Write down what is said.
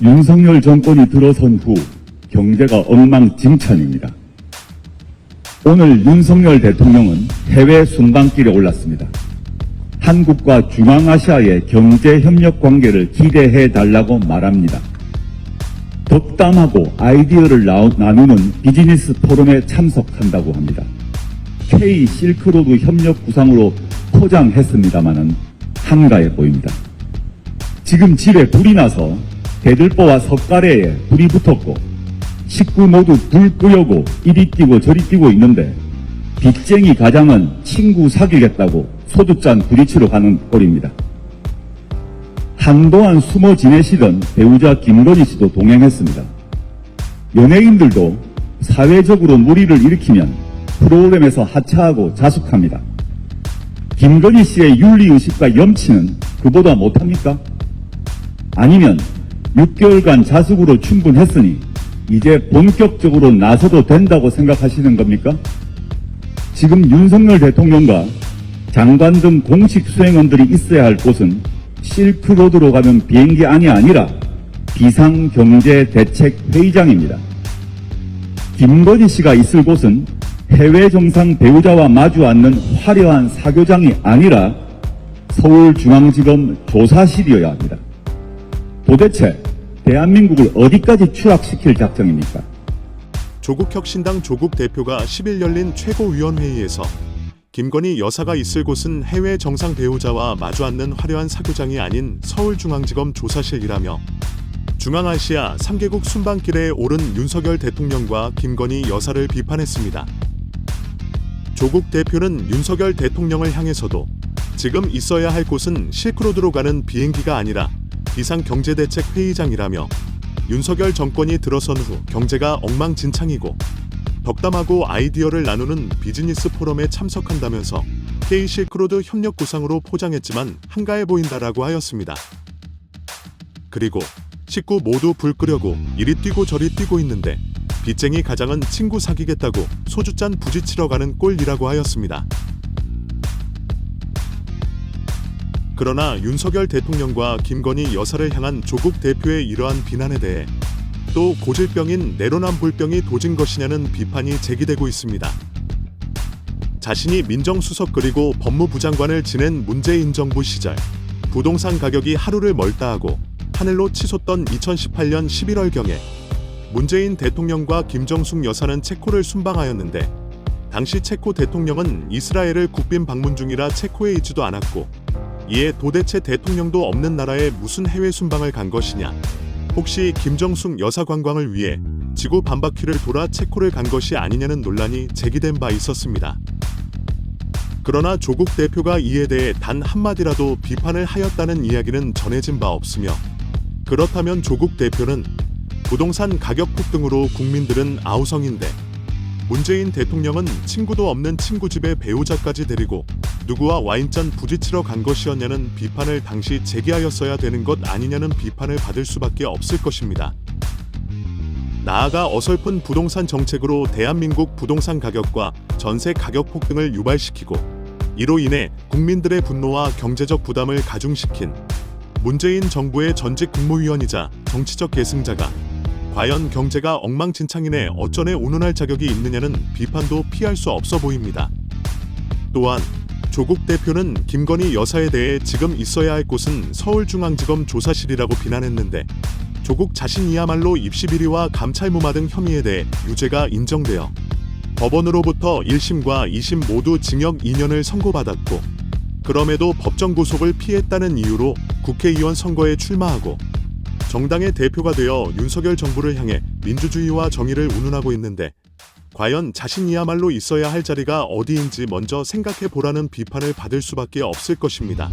윤석열 정권이 들어선 후 경제가 엉망진창입니다. 오늘 윤석열 대통령은 해외 순방길에 올랐습니다. 한국과 중앙아시아의 경제 협력 관계를 기대해 달라고 말합니다. 덕담하고 아이디어를 나누- 나누는 비즈니스 포럼에 참석한다고 합니다. K 실크로드 협력 구상으로 포장했습니다마는 한가해 보입니다. 지금 집에 불이 나서 대들보와 석가래에 불이 붙었고 식구 모두 불 끄려고 이리 뛰고 저리 뛰고 있는데 빚쟁이 가장은 친구 사귀겠다고 소주잔 부딪히러 가는 꼴입니다. 한동안 숨어 지내시던 배우자 김건희 씨도 동행했습니다. 연예인들도 사회적으로 무리를 일으키면 프로그램에서 하차하고 자숙합니다. 김건희 씨의 윤리의식과 염치는 그보다 못합니까? 아니면 6개월간 자숙으로 충분했으니 이제 본격적으로 나서도 된다고 생각하시는 겁니까? 지금 윤석열 대통령과 장관 등 공식 수행원들이 있어야 할 곳은 실크로드로 가는 비행기 안이 아니라 비상경제대책회의장입니다. 김건희 씨가 있을 곳은 해외 정상 배우자와 마주 앉는 화려한 사교장이 아니라 서울중앙지검 조사실이어야 합니다. 도대체 대한민국을 어디까지 추락시킬 작정입니까? 조국 혁신당 조국 대표가 10일 열린 최고위원회의에서 김건희 여사가 있을 곳은 해외 정상 배우자와 마주 앉는 화려한 사교장이 아닌 서울중앙지검 조사실이라며 중앙아시아 3개국 순방길에 오른 윤석열 대통령과 김건희 여사를 비판했습니다. 조국 대표는 윤석열 대통령을 향해서도 지금 있어야 할 곳은 실크로드로 가는 비행기가 아니라 비상경제대책회의장이라며 윤석열 정권이 들어선 후 경제가 엉망진창이고 덕담하고 아이디어를 나누는 비즈니스 포럼에 참석한다면서 K 실크로드 협력 구상으로 포장했지만 한가해 보인다라고 하였습니다. 그리고 식구 모두 불 끄려고 이리 뛰고 저리 뛰고 있는데 빚쟁이 가장은 친구 사귀겠다고 소주잔 부딪히러 가는 꼴이라고 하였습니다. 그러나 윤석열 대통령과 김건희 여사를 향한 조국 대표의 이러한 비난에 대해 또 고질병인 내로남불병이 도진 것이냐는 비판이 제기되고 있습니다. 자신이 민정수석 그리고 법무부 장관을 지낸 문재인 정부 시절 부동산 가격이 하루를 멀다하고 하늘로 치솟던 2018년 11월경에 문재인 대통령과 김정숙 여사는 체코를 순방하였는데 당시 체코 대통령은 이스라엘을 국빈 방문 중이라 체코에 있지도 않았고 이에 도대체 대통령도 없는 나라에 무슨 해외 순방을 간 것이냐 혹시 김정숙 여사 관광을 위해 지구 반바퀴를 돌아 체코를 간 것이 아니냐는 논란이 제기된 바 있었습니다. 그러나 조국 대표가 이에 대해 단 한마디라도 비판을 하였다는 이야기는 전해진 바 없으며 그렇다면 조국 대표는 부동산 가격 폭등으로 국민들은 아우성인데 문재인 대통령은 친구도 없는 친구 집에 배우자까지 데리고 누구와 와인잔 부딪히러 간 것이었냐는 비판을 당시 제기하였어야 되는 것 아니냐는 비판을 받을 수밖에 없을 것입니다. 나아가 어설픈 부동산 정책으로 대한민국 부동산 가격과 전세 가격 폭등을 유발시키고 이로 인해 국민들의 분노와 경제적 부담을 가중시킨 문재인 정부의 전직 국무위원이자 정치적 계승자가 과연 경제가 엉망진창이네 어쩌네 운운할 자격이 있느냐는 비판도 피할 수 없어 보입니다. 또한 조국 대표는 김건희 여사에 대해 지금 있어야 할 곳은 서울중앙지검 조사실이라고 비난했는데 조국 자신이야말로 입시 비리와 감찰 무마 등 혐의에 대해 유죄가 인정되어 법원으로부터 1심과 2심 모두 징역 2년을 선고받았고 그럼에도 법정 구속을 피했다는 이유로 국회의원 선거에 출마하고 정당의 대표가 되어 윤석열 정부를 향해 민주주의와 정의를 운운하고 있는데 과연 자신이야말로 있어야 할 자리가 어디인지 먼저 생각해 보라는 비판을 받을 수밖에 없을 것입니다.